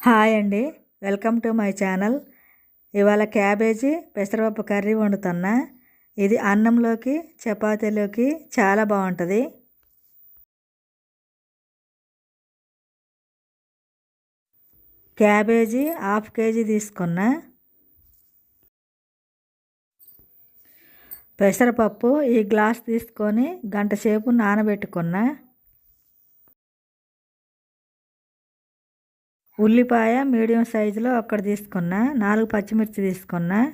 Hi అండి. Welcome to my channel. ఇవాళ cabbage పెసరపప్పు కర్రీ వండుతున్నా. ఇది అన్నంలోకి చపాతీలోకి చాలా బాగుంటుంది. క్యాబేజీ హాఫ్ కేజీ తీసుకున్నా. పెసరపప్పు ఈ గ్లాస్ తీసుకొని గంట సేపు నానబెట్టుకున్నా. ఉల్లిపాయ మీడియం సైజులో ఒక్కటి తీసుకున్నా నాలుగు పచ్చిమిర్చి తీసుకున్నా.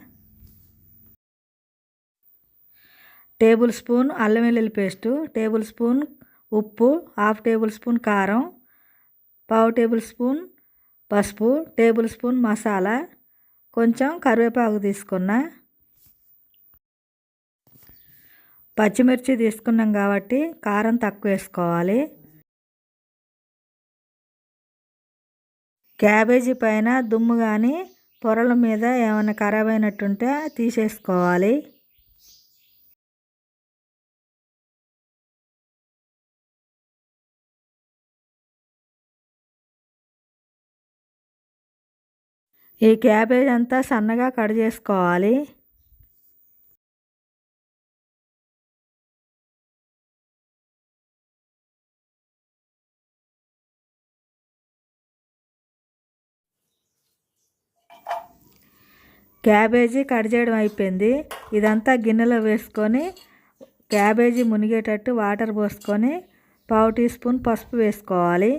టేబుల్ స్పూన్ అల్లం వెల్లుల్లి పేస్టు టేబుల్ స్పూన్ ఉప్పు హాఫ్ టేబుల్ స్పూన్ కారం పావు టేబుల్ స్పూన్ పసుపు టేబుల్ స్పూన్ మసాలా కొంచెం కరివేపాకు తీసుకున్నా. పచ్చిమిర్చి తీసుకున్నాం కాబట్టి కారం తక్కువ వేసుకోవాలి. క్యాబేజీ పైన దుమ్ము కానీ పొరల మీద ఏమైనా ఖరాబ్ అయినట్టుంటే తీసేసుకోవాలి. ఈ క్యాబేజ్ అంతా సన్నగా కట్ చేసుకోవాలి. క్యాబేజీ కట్ చేయడం అయిపోయింది. ఇదంతా గిన్నెలో వేసుకొని క్యాబేజీ మునిగేటట్టు వాటర్ పోసుకొని పావు టీ స్పూన్ పసుపు వేసుకోవాలి.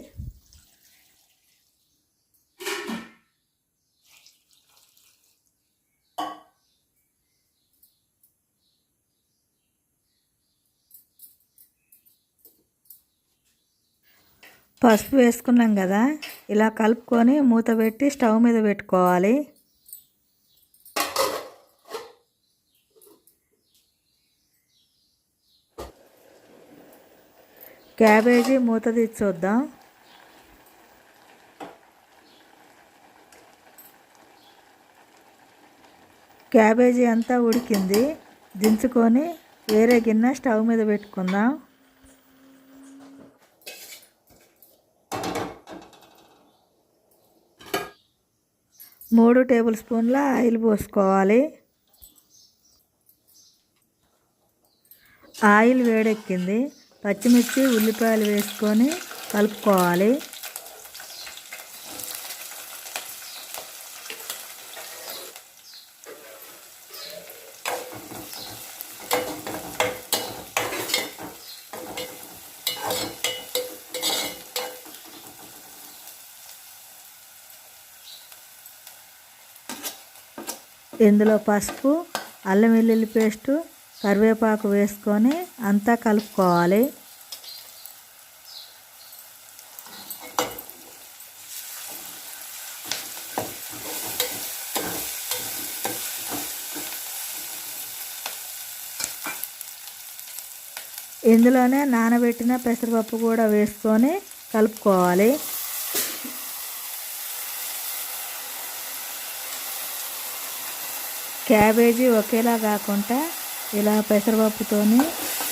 పసుపు వేసుకున్నాం కదా ఇలా కలుపుకొని మూత పెట్టి స్టవ్ మీద పెట్టుకోవాలి. క్యాబేజీ మూత తీసి చూద్దాం క్యాబేజీ అంతా ఉడికింది. దించుకొని వేరే గిన్నె స్టవ్ మీద పెట్టుకుందాం? మూడు టేబుల్ స్పూన్ల ఆయిల్ పోసుకోవాలి. ఆయిల్ వేడెక్కింది. పచ్చిమిర్చి ఉల్లిపాయలు వేసుకొని కలుపుకోవాలి. ఇందులో పసుపు అల్లం వెల్లుల్లి పేస్టు కరివేపాకు వేసుకొని అంతా కలుపుకోవాలి. ఇందులోనే నానబెట్టిన పెసరపప్పు కూడా వేసుకొని కలుపుకోవాలి. క్యాబేజీ ఒకేలా కాకుండా ఇలా పెసరపప్పుతో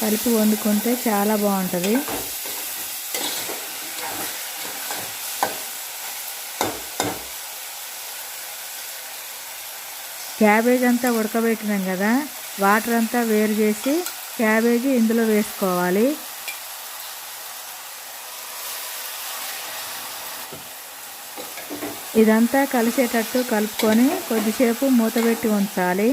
కలిపి వండుకుంటే చాలా బాగుంటుంది. క్యాబేజ్ అంతా ఉడకబెట్టినాం కదా వాటర్ అంతా వేరు చేసి క్యాబేజీ ఇందులో వేసుకోవాలి. ఇదంతా కలిసేటట్టు కలుపుకొని కొద్దిసేపు మూతబెట్టి ఉంచాలి.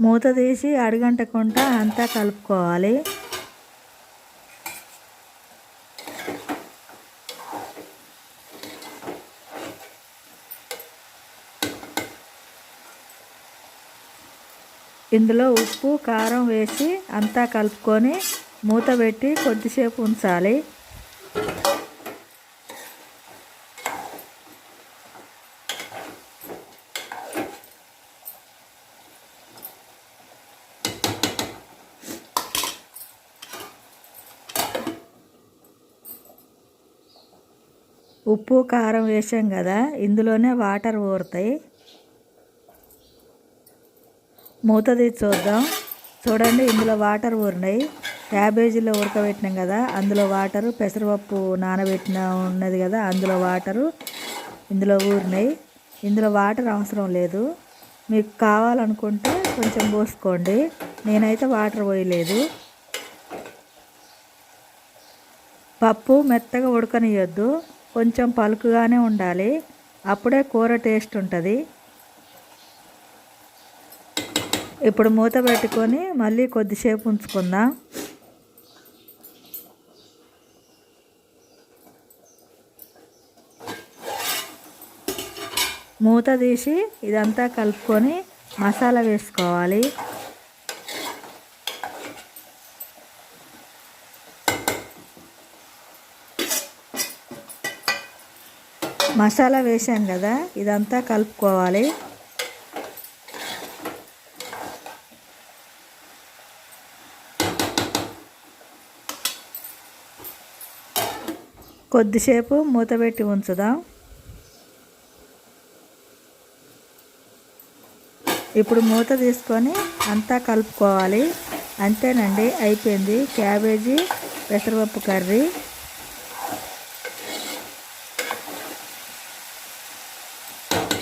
మూత తీసి అడుగంటకుండా అంతా కలుపుకోవాలి. ఇందులో ఉప్పు కారం వేసి అంతా కలుపుకొని మూత పెట్టి కొద్దిసేపు ఉంచాలి. ఉప్పు కారం వేసాం కదా ఇందులోనే వాటర్ ఊరుతాయి. మూత తీసి చూద్దాం. చూడండి ఇందులో వాటర్ ఊరినాయి. క్యాబేజీలో ఉడకబెట్టినాం కదా అందులో వాటరు పెసరపప్పు నానబెట్టిన ఉన్నది కదా అందులో వాటరు ఇందులో ఊరినాయి. ఇందులో వాటర్ అవసరం లేదు. మీకు కావాలనుకుంటే కొంచెం పోసుకోండి. నేనైతే వాటర్ పోయలేదు. పప్పు మెత్తగా ఉడకనియొద్దు. కొంచెం పలుకుగానే ఉండాలి. అప్పుడే కూర టేస్ట్ ఉంటుంది. ఇప్పుడు మూత పెట్టుకొని మళ్ళీ కొద్దిసేపు ఉంచుకుందాం. మూత తీసి ఇదంతా కలుపుకొని మసాలా వేసుకోవాలి. మసాలా వేసాం కదా ఇదంతా కలుపుకోవాలి. కొద్దిసేపు మూత పెట్టి ఉంచుదాం. ఇప్పుడు మూత తీసుకొని అంతా కలుపుకోవాలి. అంతేనండి అయిపోయింది. క్యాబేజీ పెసరపప్పు కర్రీ.